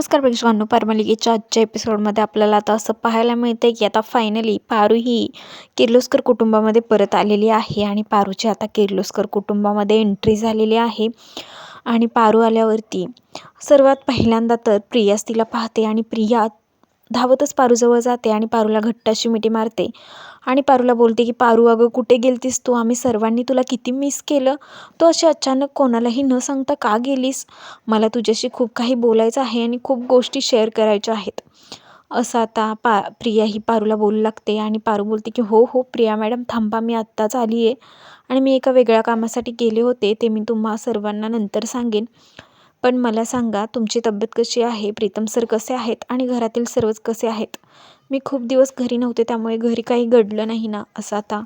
नमस्कार प्रेक्षकांनो परमालिकेच्या आजच्या एपिसोडमध्ये आपल्याला आता असं पाहायला मिळतं की आता फायनली पारू ही किर्लोस्कर कुटुंबामध्ये परत आलेली आहे आणि पारूची आता किर्लोस्कर कुटुंबामध्ये एंट्री झालेली आहे. आणि पारू आल्यावरती सर्वात पहिल्यांदा तर प्रियास तिला पाहते आणि प्रिया धावतच पारूजवळ जाते आणि पारूला घट्ट अशी मिठी मारते. आणि पारूला बोलते की पारू अगं कुठे गेलतीस तू? आम्ही सर्वांनी तुला किती मिस केलं. तू अशी अचानक कोणालाही न सांगता का गेलीस? मला तुझ्याशी खूप काही बोलायचं आहे आणि खूप गोष्टी शेअर करायच्या आहेत. असं आता पा प्रिया ही पारूला बोलू लागते आणि पारू बोलते की हो हो प्रिया मॅडम थांबा मी आत्ताच आली आहे आणि मी एका वेगळ्या कामासाठी गेले होते. ते मी तुम्हा सर्वांना नंतर सांगेन. पण मला सांगा तुमची तब्येत कशी आहे? प्रीतम सर कसे आहेत? आणि घरातील सर्वच कसे आहेत? मी खूप दिवस घरी नव्हते त्यामुळे घरी काही घडलं नाही ना असं आता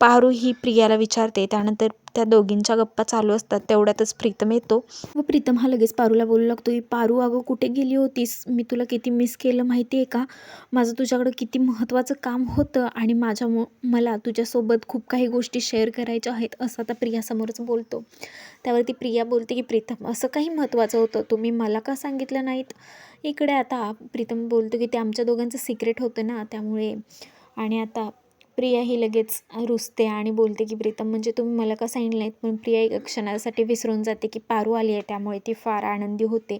पारू ही प्रियाला विचारते. त्यानंतर त्या दोघींच्या गप्पा चालू असतात तेवढ्यातच प्रीतम येतो. व प्रीतम हा लगेच पारूला बोलू लागतो की पारू अगं कुठे गेली होतीस? मी तुला किती मिस केलं माहिती आहे का? माझं तुझ्याकडं किती महत्त्वाचं काम होतं आणि माझ्या मला तुझ्यासोबत खूप काही गोष्टी शेअर करायच्या आहेत असं आता प्रियासमोरच बोलतो. त्यावरती प्रिया बोलते की प्रीतम असं काही महत्त्वाचं होतं? तुम्ही मला का सांगितलं नाहीत? इकडे आता प्रीतम बोलतो की ते आमच्या दोघांचं सिक्रेट होतं ना त्यामुळे. आणि आता प्रिया ही लगेच रुसते आणि बोलते की प्रीतम म्हणजे तुम्ही मला का सांगितलं नाहीत? पण प्रिया एक क्षणासाठी विसरून जाते की पारू आली आहे. त्यामुळे ती फार आनंदी होते.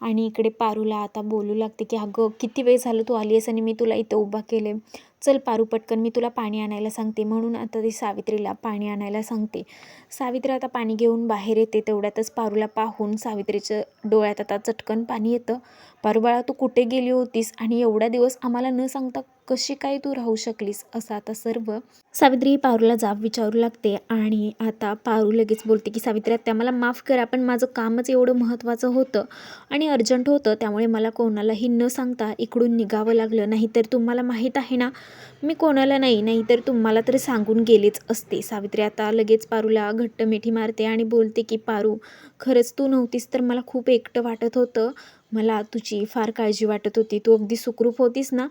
आणि इकडे पारूला आता बोलू लागते की अगं किती वेळ झालं तू आली आहेस आणि मी तुला इथं उभा केले चल पारू पटकन मी तुला पाणी आणायला सांगते. म्हणून आता ती सावित्रीला पाणी आणायला सांगते. सावित्री आता पाणी घेऊन बाहेर येते. तेवढ्यातच पारूला पाहून सावित्रीच्या डोळ्यात आता चटकन पाणी येतं. पारू बाळा तू कुठे गेली होतीस? आणि एवढ्या दिवस आम्हाला न सांगता कशी काय तू राहू शकलीस? असं आता सर्व सावित्री पारूला जाब विचारू लागते. आणि आता पारू लगेच बोलते की सावित्री त्या मला माफ करा पण माझं कामच एवढं महत्त्वाचं होतं आणि अर्जंट होतं. त्यामुळे मला कोणालाही न सांगता इकडून निघावं लागलं. नाहीतर तुम्हाला माहीत आहे ना मी कोणाला नाही नाहीतर तुम्हाला तर सांगून गेलेच असते. सावित्री आता लगेच पारूला घट्ट मिठी मारते आणि बोलते की पारू खरंच तू नव्हतीस तर मला खूप एकटं वाटत होतं. मला तुझी फार काळजी वाटत होती. तू अगदी सुखरूप होतीस ना?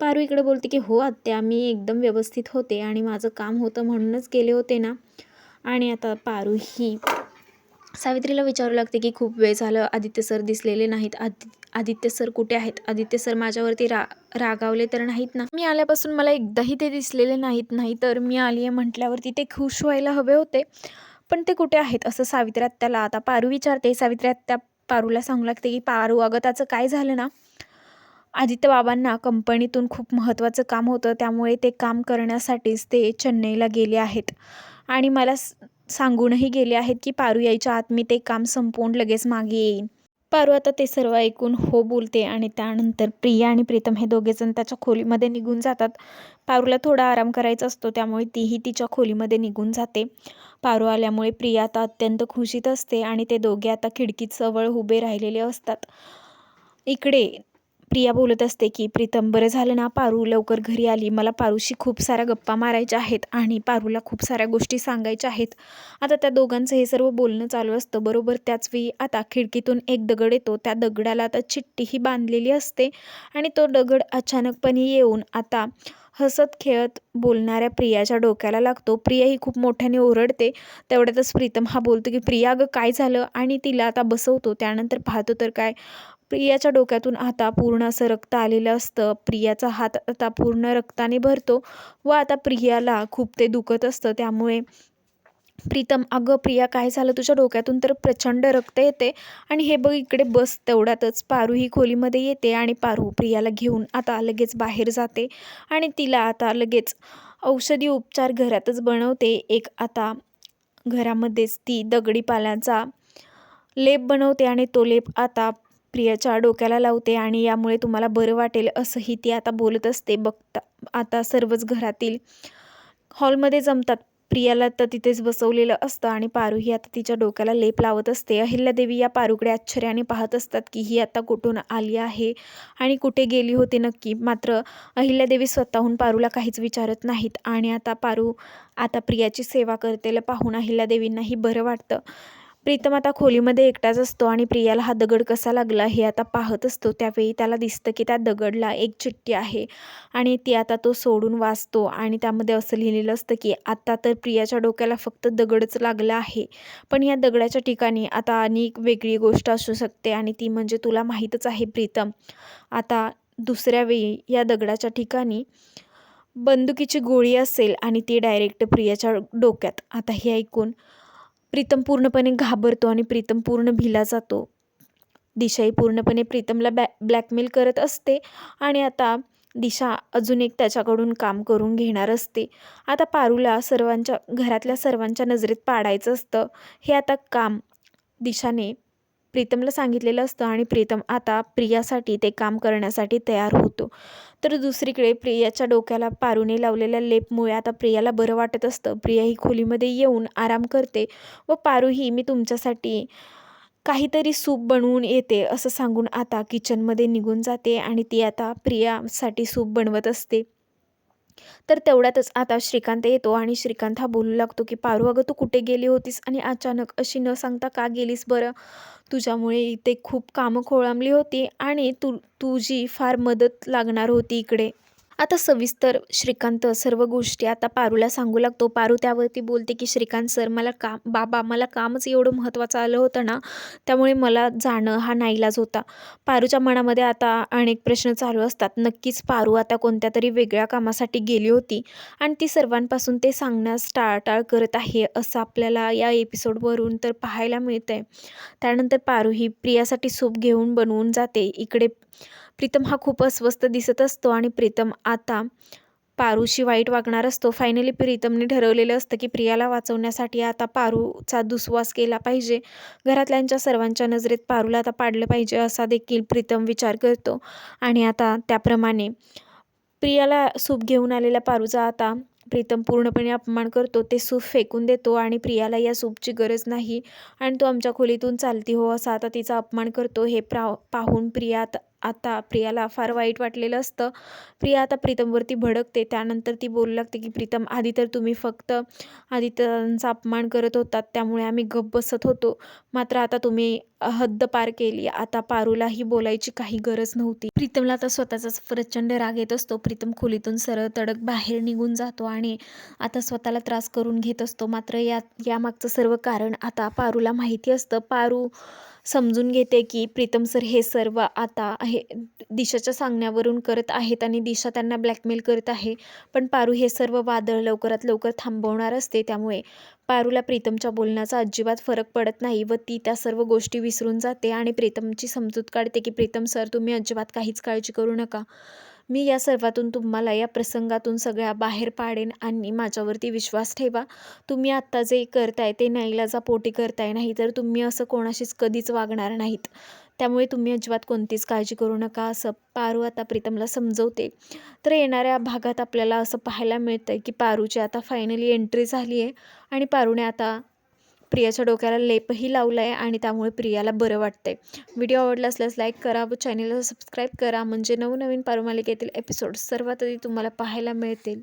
पारू इकडे बोलते की हो आत्या मी एकदम व्यवस्थित होते आणि माझं काम होतं म्हणूनच गेले होते ना. आणि आता पारू ही सावित्रीला विचारू लागते की खूप वेळ झालं आदित्य सर दिसलेले नाहीत. आदि आदित्य सर कुठे आहेत? आदित्य सर माझ्यावरती रा रागावले तर नाहीत ना? मी आल्यापासून मला एकदाही ते दिसलेले नाहीत. नाही तर मी आली आहे म्हटल्यावरती ते खुश व्हायला हवे होते. पण ते कुठे आहेत? असं सावित्री आत्याला आता पारू विचारते. सावित्री आत्या पारूला सांगू लागते की पारू अगं त्याचं काय झालं ना? आदित्य बाबांना कंपनीतून खूप महत्त्वाचं काम होतं. त्यामुळे ते काम करण्यासाठीच ते चेन्नईला गेले आहेत. आणि मला सांगूनही गेले आहेत की पारू यायच्या आत मी ते काम संपवून लगेच मागे येईन. पारू आता ते सर्व ऐकून हो बोलते आणि त्यानंतर प्रिया आणि प्रीतम हे दोघेजण त्याच्या खोलीमध्ये निघून जातात. पारूला थोडा आराम करायचा असतो त्यामुळे तीही तिच्या खोलीमध्ये निघून जाते. पारू आल्यामुळे प्रिया आता अत्यंत खुशीत असते आणि ते दोघे आता खिडकीत जवळ उभे राहिलेले असतात. इकडे प्रिया बोलत असते की प्रीतम बरं झालं ना पारू लवकर घरी आली. मला पारूशी खूप साऱ्या गप्पा मारायच्या आहेत आणि पारूला खूप साऱ्या गोष्टी सांगायच्या आहेत. आता त्या दोघांचं हे सर्व बोलणं चालू असतं बरोबर? त्याच वेळी आता खिडकीतून एक दगड येतो. त्या दगडाला आता चिठ्ठीही बांधलेली असते आणि तो दगड अचानकपणे येऊन आता हसत खेळत बोलणाऱ्या प्रियाच्या डोक्याला लागतो. प्रिया ही खूप मोठ्याने ओरडते. तेवढ्यातच प्रीतम हा बोलतो की प्रिया अगं काय झालं? आणि तिला आता बसवतो. त्यानंतर पाहतो तर काय प्रियाच्या डोक्यातून आता पूर्ण असं रक्त आलेलं असतं. प्रियाचा हात आता पूर्ण रक्ताने भरतो व आता प्रियाला खूप ते दुखत असतं. त्यामुळे प्रीतम अगं प्रिया काय झालं तुझ्या डोक्यातून? तर प्रचंड रक्त येते आणि हे बघ इकडे बस तेवढ्यातच. पारू ही खोलीमध्ये येते आणि पारू प्रियाला घेऊन आता लगेच बाहेर जाते आणि तिला आता लगेच औषधी उपचार घरातच बनवते. एक आता घरामध्येच ती दगडी पाल्याचा लेप बनवते आणि तो लेप आता प्रियाच्या डोक्याला लावते आणि यामुळे तुम्हाला बरं वाटेल असंही ती आता बोलत असते. बघता आता सर्वच घरातील हॉलमध्ये जमतात. प्रियाला तर तिथेच बसवलेलं असतं आणि पारूही आता तिच्या डोक्याला लेप लावत असते. अहिल्यादेवी या पारूकडे आश्चर्याने पाहत असतात की ही आता कुठून आली आहे आणि कुठे गेली होती नक्की. मात्र अहिल्यादेवी स्वतःहून पारूला काहीच विचारत नाहीत आणि आता पारू आता प्रियाची सेवा करतेला पाहून अहिल्यादेवींनाही बरं वाटतं. प्रीतम आता खोलीमध्ये एकटाच असतो आणि प्रियाला हा दगड कसा लागला हे आता पाहत असतो. त्यावेळी त्याला दिसतं की त्या दगडला एक चिठ्ठी आहे आणि ती आता तो सोडून वाचतो आणि त्यामध्ये असं लिहिलेलं असतं की आता तर प्रियाच्या डोक्याला फक्त दगडच लागला आहे. पण या दगडाच्या ठिकाणी आता अनेक वेगळी गोष्ट असू शकते आणि ती म्हणजे तुला माहीतच आहे प्रीतम. आता दुसऱ्या वेळी या दगडाच्या ठिकाणी बंदुकीची गोळी असेल आणि ती डायरेक्ट प्रियाच्या डोक्यात. आता हे ऐकून प्रीतम पूर्णपणे घाबरतो आणि प्रीतम पूर्ण भिला जातो. दिशाही पूर्णपणे प्रीतमला बॅ ब्लॅकमेल करत असते आणि आता दिशा अजून एक त्याच्याकडून काम करून घेणार असते. आता पारूला सर्वांच्या घरातल्या सर्वांच्या नजरेत पाडायचं असतं. हे आता काम दिशाने प्रीतमला सांगितलेलं असतं आणि प्रीतम आता प्रियासाठी ते काम करण्यासाठी तयार होतो. तर दुसरीकडे प्रियाच्या डोक्याला पारूने लावलेल्या लेपमुळे आता प्रियाला बरं वाटत असतं. प्रिया ही खोलीमध्ये येऊन आराम करते व पारूही मी तुमच्यासाठी काहीतरी सूप बनवून येते असं सांगून आता किचनमध्ये निघून जाते आणि ती आता प्रियासाठी सूप बनवत असते. तर तेवढ्यातच आता श्रीकांत येतो आणि श्रीकांत हा बोलू लागतो की पारू अगं तू कुठे गेली होतीस आणि अचानक अशी न सांगता का गेलीस बरं? तुझ्यामुळे इथे खूप कामं खोळंबली होती आणि तू तुझी फार मदत लागणार होती इकडे. आता सविस्तर श्रीकांत सर्व गोष्टी आता पारूला सांगू लागतो. पारू त्यावरती बोलते की श्रीकांत सर मला काम बाबा मला कामच एवढं महत्त्वाचं आलं होतं ना त्यामुळे मला जाणं हा नाईलाज होता. पारूच्या मनामध्ये आता अनेक प्रश्न चालू असतात. नक्कीच पारू आता कोणत्या तरी वेगळ्या कामासाठी गेली होती आणि ती सर्वांपासून ते सांगण्यास टाळटाळ करत आहे असं आपल्याला या एपिसोडवरून तर पाहायला मिळतं आहे त्यानंतर पारू ही प्रियासाठी सूप घेऊन बनवून जाते. इकडे प्रीतम हा खूप अस्वस्थ दिसत असतो आणि प्रीतम आता पारूशी वाईट वागणार असतो. फायनली प्रीतमने ठरवलेलं असतं की प्रियाला वाचवण्यासाठी आता पारूचा दुस्वास केला पाहिजे. घरातल्यांच्या सर्वांच्या नजरेत पारूला आता पाडलं पाहिजे असा देखील प्रीतम विचार करतो. आणि आता त्याप्रमाणे प्रियाला सूप घेऊन आलेल्या पारूचा आता प्रीतम पूर्णपणे अपमान करतो. ते सूप फेकून देतो आणि प्रियाला या सूपची गरज नाही. आणि तो आमच्या खोलीतून चालती हो असा आता तिचा अपमान करतो. हे प्रा पाहून प्रिया आता आता प्रियाला फार वाईट वाटलेलं असतं. प्रिया आता प्रीतमवरती भडकते. त्यानंतर ती बोलू लागते की प्रीतम आधी तर तुम्ही फक्त आदित्यचा अपमान करत होतात. त्यामुळे आम्ही गप्प बसत होतो. मात्र आता तुम्ही हद्द पार केली. आता पारूलाही बोलायची काही गरज नव्हती. प्रीतमला आता स्वतःचाच प्रचंड राग येत असतो. प्रीतम खोलीतून सरळ तडक बाहेर निघून जातो आणि आता स्वतःला त्रास करून घेत असतो. मात्र या यामागचं सर्व कारण आता पारूला माहिती असतं. पारू समजून घेते की प्रीतम सर हे सर्व आता हे दिशाच्या सांगण्यावरून करत आहेत आणि दिशा त्यांना ब्लॅकमेल करत आहे. पण पारू हे सर्व वादळ लवकरात लवकर थांबवणार असते. त्यामुळे पारूला प्रीतमच्या बोलण्याचा अजिबात फरक पडत नाही व ती त्या सर्व गोष्टी विसरून जाते आणि प्रीतमची समजूत काढते की प्रीतम सर तुम्ही अजिबात काहीच काळजी करू नका. मी या सर्वातून तुम्हाला या प्रसंगातून सगळ्या बाहेर पाडेन आणि माझ्यावरती विश्वास ठेवा. तुम्ही आत्ता जे करताय ते नाईलाजा पोटी करताय नाही तर तुम्ही असं कोणाशीच कधीच वागणार नाहीत. त्यामुळे तुम्ही अजिबात कोणतीच काळजी करू नका असं पारू आता प्रीतमला समजवते. तर येणाऱ्या भागात आपल्याला असं पाहायला मिळतं आहे की पारूची आता फायनली एंट्री झाली आहे आणि पारूने आता प्रियाच्या डोक्याला लेपही लावला आहे आणि त्यामुळे प्रियाला बरं वाटतंय. व्हिडिओ आवडला असल्यास लाईक करा व चॅनलला सबस्क्राईब करा. म्हणजे नवनवीन पारुमालिकेतील एपिसोड सर्वात आधी तुम्हाला पाहायला मिळतील.